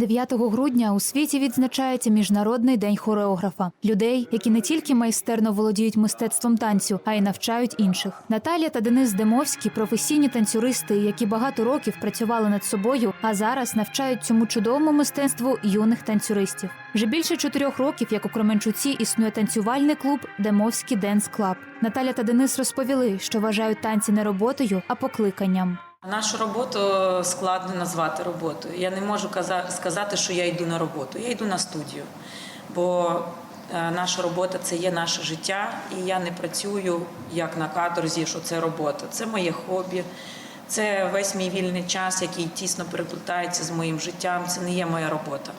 9 грудня у світі відзначається міжнародний день хореографа людей, які не тільки майстерно володіють мистецтвом танцю, а й навчають інших. Наталія та Денис Демовські професійні танцюристи, які багато років працювали над собою, а зараз навчають цьому чудовому мистецтву юних танцюристів. Вже більше чотирьох років, як у Кременчуці, існує танцювальний клуб Демовський Денс Клаб. Наталя та Денис розповіли, що вважають танці не роботою, а покликанням. Нашу роботу складно назвати роботою. Я не можу каза- сказати, що я йду на роботу. Я йду на студію, бо е, наша робота це є наше життя, і я не працюю як на каторзі, що це робота. Це моє хобі, це весь мій вільний час, який тісно переплутається з моїм життям. Це не є моя робота.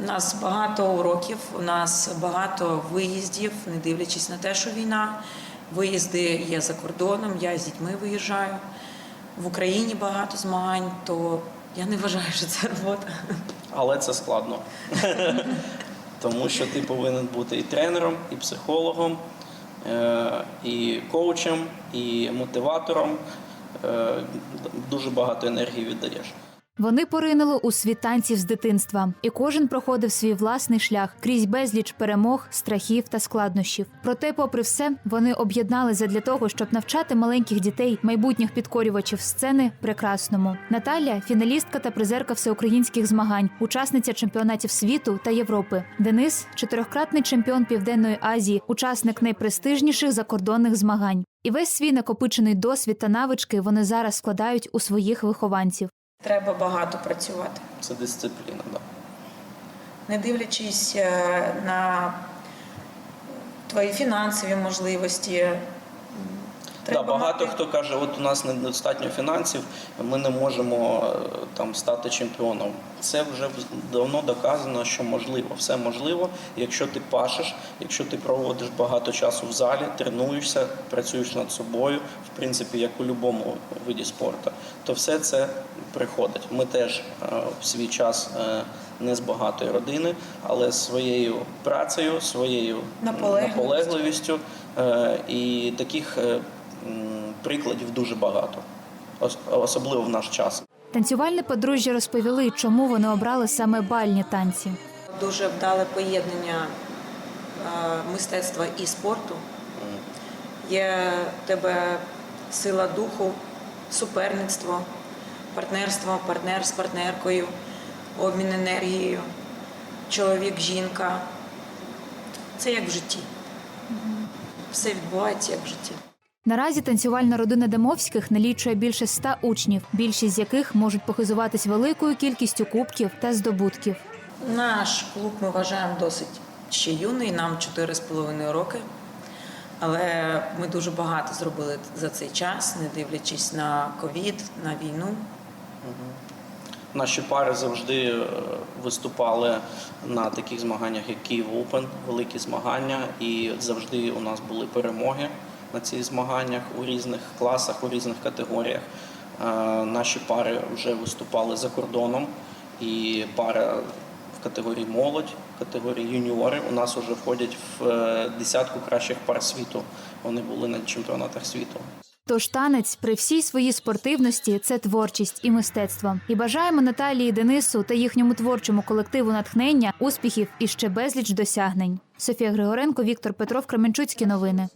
У нас багато уроків, у нас багато виїздів, не дивлячись на те, що війна. Виїзди є за кордоном, я з дітьми виїжджаю. В Україні багато змагань, то я не вважаю, що це робота. Але це складно. Тому що ти повинен бути і тренером, і психологом, е, і коучем, і мотиватором. Е, Дуже багато енергії віддаєш. Вони поринули у світ танців з дитинства, і кожен проходив свій власний шлях крізь безліч перемог, страхів та складнощів. Проте, попри все, вони об'єдналися для того, щоб навчати маленьких дітей, майбутніх підкорювачів сцени, прекрасному. Наталя фіналістка та призерка всеукраїнських змагань, учасниця чемпіонатів світу та Європи. Денис чотирьохкратний чемпіон Південної Азії, учасник найпрестижніших закордонних змагань. І весь свій накопичений досвід та навички вони зараз складають у своїх вихованців. Треба багато працювати, Це дисципліна. Да. не дивлячись е, на твої фінансові можливості. М, Да, багато мати- хто каже, от у нас недостатньо фінансів, ми не можемо е, там стати чемпіоном. Це вже давно доказано, що можливо, все можливо, якщо ти пашеш, якщо ти проводиш багато часу в залі, тренуєшся, працюєш над собою, в принципі, як у будь-якому виді спорту, то все це приходить. Ми теж е, в свій час е, не з багатої родини, але своєю працею, своєю Наполегливістю. наполегливістю і таких прикладів дуже багато, особливо в наш час. Танцювальне подружжя розповіли, чому вони обрали саме бальні танці. Дуже вдале поєднання мистецтва і спорту. Є в тебе сила духу, суперництво, партнерство, партнер з партнеркою, обмін енергією, чоловік, жінка. Це як в житті. Все відбувається як в житті. Наразі танцювальна родина Демовських налічує більше ста учнів, більшість з яких можуть похизуватись великою кількістю кубків та здобутків. Наш клуб ми вважаємо досить ще юний, нам 4,5 роки. Але ми дуже багато зробили за цей час, не дивлячись на ковід, на війну. Наші пари завжди е, виступали на таких змаганнях, як Київ Open, великі змагання, і завжди у нас були перемоги на цих змаганнях у різних класах, у різних категоріях. Наші пари вже виступали за кордоном, і пара в категорії молодь, в категорії юніори у нас вже входять в е, десятку кращих пар світу. Вони були на чемпіонатах світу. Тож танець при всій своїй спортивності це творчість і мистецтво. І бажаємо Наталії Денису та їхньому творчому колективу натхнення, успіхів і ще безліч досягнень. Софія Григоренко, Віктор Петров, Кременчуцькі новини.